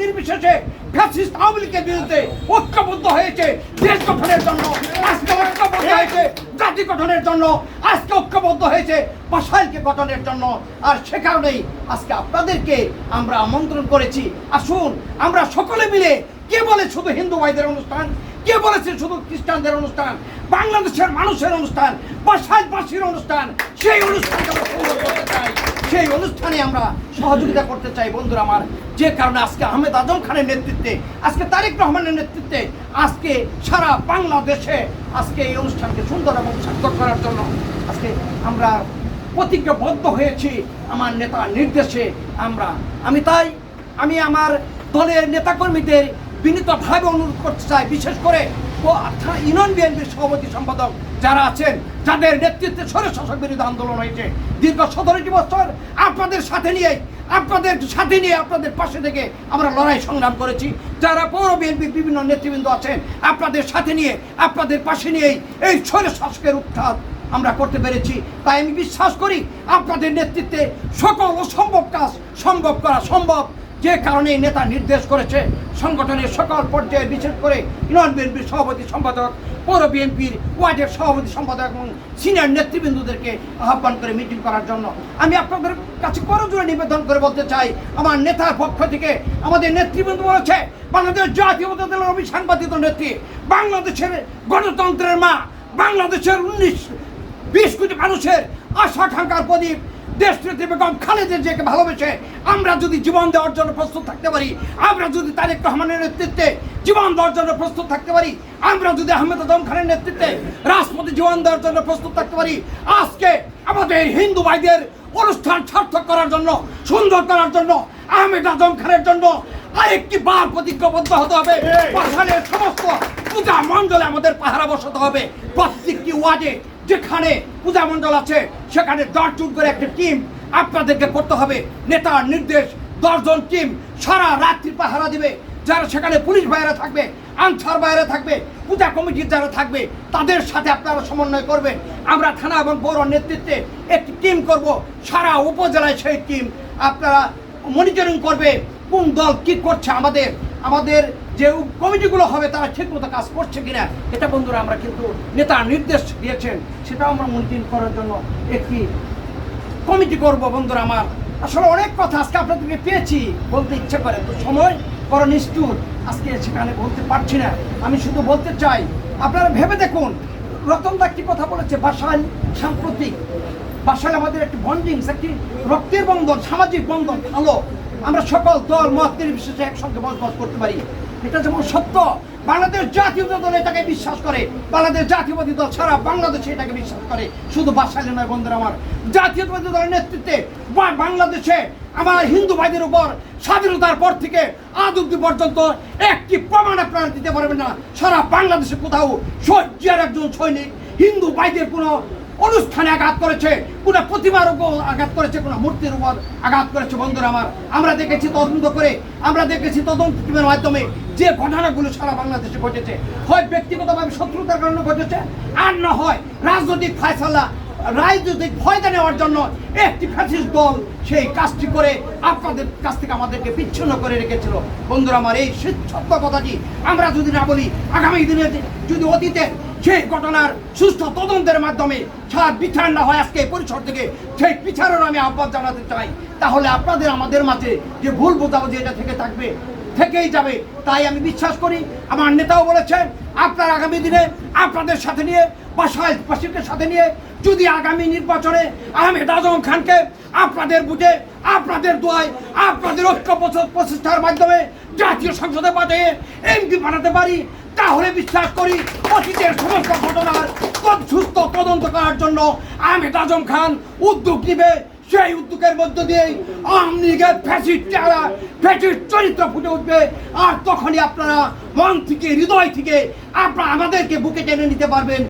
নির্বিশেষে ফ্যাসিস্ট আওয়ামী লীগের বিরুদ্ধে ঐক্যবদ্ধ হয়েছে। দেশ গঠনের জন্য আজকে ঐক্যবদ্ধ হয়েছে। জাতি গঠনের জন্য আজকে ঐক্যবদ্ধ হয়েছে বাসাইলকে গঠনের জন্য। আর সে কারণেই আজকে আপনাদেরকে আমরা আমন্ত্রণ করেছি। আসুন আমরা সকলে মিলে কে বলে শুধু হিন্দু ভাইদের অনুষ্ঠান কে বলেছে শুধু খ্রিস্টানদের অনুষ্ঠান বাংলাদেশের মানুষের অনুষ্ঠান বাসাইলবাসীর অনুষ্ঠান সেই অনুষ্ঠানকে আমরা সুন্দর করতে চাই সেই অনুষ্ঠানে আমরা সহযোগিতা করতে চাই, বন্ধুরা আমার। যে কারণে আজকে আহমেদ আজম খানের নেতৃত্বে, আজকে তারেক রহমানের নেতৃত্বে, আজকে সারা বাংলাদেশে আজকে এই অনুষ্ঠানকে সুন্দর এবং সার্থক করার জন্য আজকে আমরা প্রতিজ্ঞাবদ্ধ হয়েছি আমার নেতার নির্দেশে আমরা। আমি তাই, আমি আমার দলের নেতাকর্মীদের বিনীতভাবে অনুরোধ করতে চাই, বিশেষ করে ইউনিয়ন বিএনপির সভাপতি সম্পাদক যারা আছেন, যাদের নেতৃত্বে সরে শাসক বিরোধী আন্দোলন হয়েছে, দীর্ঘ সতেরোটি বছর আপনাদের সাথে নিয়ে, আপনাদের সাথে নিয়ে আপনাদের পাশে থেকে আমরা লড়াই সংগ্রাম করেছি। যারা পৌর বিএনপির বিভিন্ন নেতৃবৃন্দ আছেন, আপনাদের সাথে নিয়ে, আপনাদের পাশে নিয়েই এই সরে শাসকের উত্থান আমরা করতে পেরেছি। তাই আমি বিশ্বাস করি, আপনাদের নেতৃত্বে সকল অসম্ভব কাজ সম্ভব করা সম্ভব। যে কারণে নেতা নির্দেশ করেছে, সংগঠনের সকল পর্যায়ে বিশেষ করে ইউনিয়ন বিএনপির সভাপতি সম্পাদক, পৌর বিএনপির ওয়ার্ডের সভাপতি সম্পাদক এবং সিনিয়র নেতৃবৃন্দদেরকে আহ্বান করে মিটিং করার জন্য। আমি আপনাদের কাছে করজোরে নিবেদন করে বলতে চাই, আমার নেতার পক্ষ থেকে আমাদের নেতৃবৃন্দ বলেছে, বাংলাদেশ জাতীয়তা দলের অবিসাংবাদিত নেত্রী, বাংলাদেশের গণতন্ত্রের মা, বাংলাদেশের উনিশ, বিশ কোটি মানুষের আশা আকাঙ্ক্ষার প্রদীপ দেশনেত্রী বেগম খালেদের জিয়াকে ভালোবেসে আমরা যদি জীবন দেওয়ার জন্য প্রস্তুত থাকতে পারি আমরা যদি তারেক রহমানের নেতৃত্বে জীবন দেওয়ার জন্য প্রস্তুত থাকতে পারি আমরা যদি আহমেদ আদম খানের নেতৃত্বে রাষ্ট্রপতি জীবন দেওয়ার জন্য প্রস্তুত থাকতে পারি আজকে আমাদের হিন্দু ভাইদের অনুষ্ঠান সার্থক করার জন্য সুন্দর করার জন্য আহমেদ আজম খানের জন্য আরেকটি বার প্রতিজ্ঞাবদ্ধ হতে হবে। পাহাড়ের সমস্ত পূজা মণ্ডলে আমাদের পাহারা বসাতে হবে। প্রত্যেকটি ওয়ার্ডে যেখানে পূজা মণ্ডল আছে, সেখানে দশজন করে একটা টিম আপনাদেরকে করতে হবে। নেতার নির্দেশ দশজন টিম সারা রাত্রি পাহারা দিবে। যারা সেখানে পুলিশ ভাইয়েরা থাকবে, আনসার বাইরে থাকবে, পূজা কমিটির যারা থাকবে, তাদের সাথে আপনারা সমন্বয় করবেন। আমরা থানা এবং বড় নেতৃত্বে একটি টিম করব। সারা উপজেলায় সেই টিম আপনারা মনিটরিং করবে। কোন দল কি করছে আমাদের আমাদের যে কমিটিগুলো হবে তারা ঠিকমতো কাজ করছে কিনা, এটা বন্ধুরা আমরা কিন্তু নেতা নির্দেশ দিয়েছেন, সেটাও আমরা মনিটরিং করার জন্য একটি কমিটি করব বন্ধুরা আমার। আসলে অনেক কথা আজকে আপনাদেরকে পেয়েছি, বলতে ইচ্ছে করে, তো সময় বড় নিষ্ঠুর আজকে সেখানে বলতে পারছি না। আমি শুধু বলতে চাই, আপনারা ভেবে দেখুন রতন দা একটি কথা বলেছে, বাসায় সাম্প্রতিক, বাসায় আমাদের একটি বন্ডিংস একটি রক্তের বন্ধন, সামাজিক বন্ধন, ভালো। আমরা সকল দল, মত নির্বিশেষে একসঙ্গে বসবাস করতে পারি। এটা যেমন সত্য, বাংলাদেশ জাতীয় দল এটাকে বিশ্বাস করে। বাংলাদেশ জাতীয়বাদী দল সারা বাংলাদেশে এটাকে বিশ্বাস করে। শুধু বাসাইলে নয়, বন্ধুরা আমার, জাতীয়তাবাদী দলের নেতৃত্বে বাংলাদেশে আমার হিন্দু ভাইদের উপর স্বাধীনতার পর থেকে আজ অব্দি পর্যন্ত একটি প্রমাণ আপনারা দিতে পারবেন না। সারা বাংলাদেশে কোথাও সহ্যের একজন সৈনিক, হিন্দু ভাইদের কোনো অনুষ্ঠানে আঘাত করেছে, কোনো প্রতিমার উপর আঘাত করেছে, কোনো মূর্তির উপর আঘাত করেছে বন্ধুরা আমার। আমরা দেখেছি তদন্ত করে, আমরা দেখেছি তদন্ত টিমের মাধ্যমে যে ঘটনাগুলো সারা বাংলাদেশে ঘটেছে। হয় ব্যক্তিগতভাবে শত্রুতার কারণে ঘটেছে, আর না হয় রাজনৈতিক ফায়সালা, রাজনৈতিক ফয়দা নেওয়ার জন্য একটি ফ্যাসিস্ট দল সেই কাজটি করে আপনাদের কাছ থেকে আমাদেরকে বিচ্ছিন্ন করে রেখেছিল। বন্ধুরা আমার, এই সত্য কথাটি আমরা যদি না বলি, আগামী দিনে যদি অতীতে সেই ঘটনার সুস্থ তদন্তের মাধ্যমে সারা বিচার না হয় আজকে পরিসর থেকে, সেই বিচারের আমি আহ্বান জানাতে চাই। তাহলে আপনাদের, আমাদের মাঝে যে ভুল বোঝাবুঝি এটা থেকে থাকবে, থেকেই যাবে। তাই আমি বিশ্বাস করি, আমার নেতাও বলেছেন, আপনার আগামী দিনে আপনাদের সাথে নিয়ে, বাসায় বাসীদের সাথে নিয়ে, যদি আগামী নির্বাচনে আহমেদ আজম খানকে আপনাদের বুঝে, আপনাদের দোয়ায়, আপনাদের ঐক্য প্রচেষ্টার মাধ্যমে জাতীয় সংসদে পাঠিয়ে এমপি বানাতে পারি তাহলে বিশ্বাস করি অতীতের সমস্ত ঘটনার সুস্থ তদন্ত করার জন্য আমি আজম খান উদ্যোগ নিবে। সেই উদ্যোগের মধ্য দিয়েই আওয়ামী লীগের ফ্যাসির চেহারা ফ্যাসির চরিত্র ফুটে উঠবে। আর তখনই আপনারা মন থেকে, হৃদয় থেকে আপনারা আমাদেরকে বুকে টেনে নিতে পারবেন।